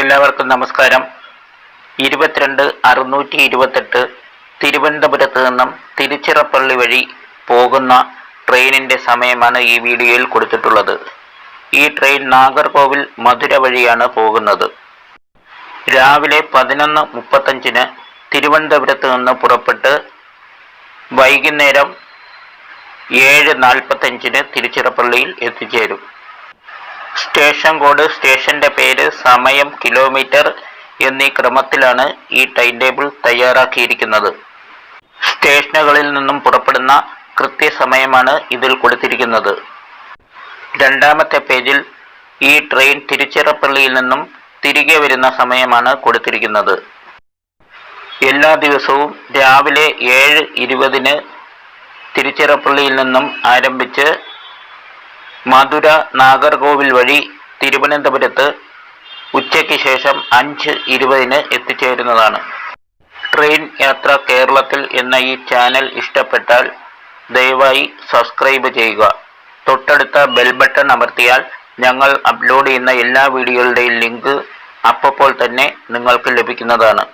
എല്ലാവർക്കും നമസ്കാരം. ഇരുപത്തിരണ്ട് അറുന്നൂറ്റി ഇരുപത്തെട്ട് തിരുവനന്തപുരത്ത് നിന്നും തിരുച്ചിറപ്പള്ളി വഴി പോകുന്ന ട്രെയിനിന്റെ സമയമാണ് ഈ വീഡിയോയിൽ കൊടുത്തിട്ടുള്ളത്. ഈ ട്രെയിൻ നാഗർകോവിൽ മധുര വഴിയാണ് പോകുന്നത്. രാവിലെ പതിനൊന്ന് മുപ്പത്തഞ്ചിന് തിരുവനന്തപുരത്ത് നിന്ന് പുറപ്പെട്ട് വൈകുന്നേരം ഏഴ് നാൽപ്പത്തഞ്ചിന് തിരുച്ചിറപ്പള്ളിയിൽ എത്തിച്ചേരും. സ്റ്റേഷൻ കോഡ് സ്റ്റേഷന്റെ പേര് സമയം കിലോമീറ്റർ എന്നീ ക്രമത്തിലാണ് ഈ ടൈം ടേബിൾ തയ്യാറാക്കിയിരിക്കുന്നത്. സ്റ്റേഷനുകളിൽ നിന്നും പുറപ്പെടുന്ന കൃത്യസമയമാണ് ഇതിൽ കൊടുത്തിരിക്കുന്നത്. രണ്ടാമത്തെ പേജിൽ ഈ ട്രെയിൻ തിരുച്ചിറപ്പള്ളിയിൽ നിന്നും തിരികെ വരുന്ന സമയമാണ് കൊടുത്തിരിക്കുന്നത്. എല്ലാ ദിവസവും രാവിലെ ഏഴ് ഇരുപതിന് തിരുച്ചിറപ്പള്ളിയിൽ നിന്നും ആരംഭിച്ച് മധുര നാഗർകോവിൽ വഴി തിരുവനന്തപുരത്ത് ഉച്ചയ്ക്ക് ശേഷം അഞ്ച് ഇരുപതിന് എത്തിച്ചേരുന്നതാണ്. ട്രെയിൻ യാത്ര കേരളത്തിൽ എന്ന ഈ ചാനൽ ഇഷ്ടപ്പെട്ടാൽ ദയവായി സബ്സ്ക്രൈബ് ചെയ്യുക. തൊട്ടടുത്ത ബെൽ ബട്ടൺ അമർത്തിയാൽ ഞങ്ങൾ അപ്ലോഡ് ചെയ്യുന്ന എല്ലാ വീഡിയോകളുടെയും ലിങ്ക് അപ്പോൾ തന്നെ നിങ്ങൾക്ക് ലഭിക്കുന്നതാണ്.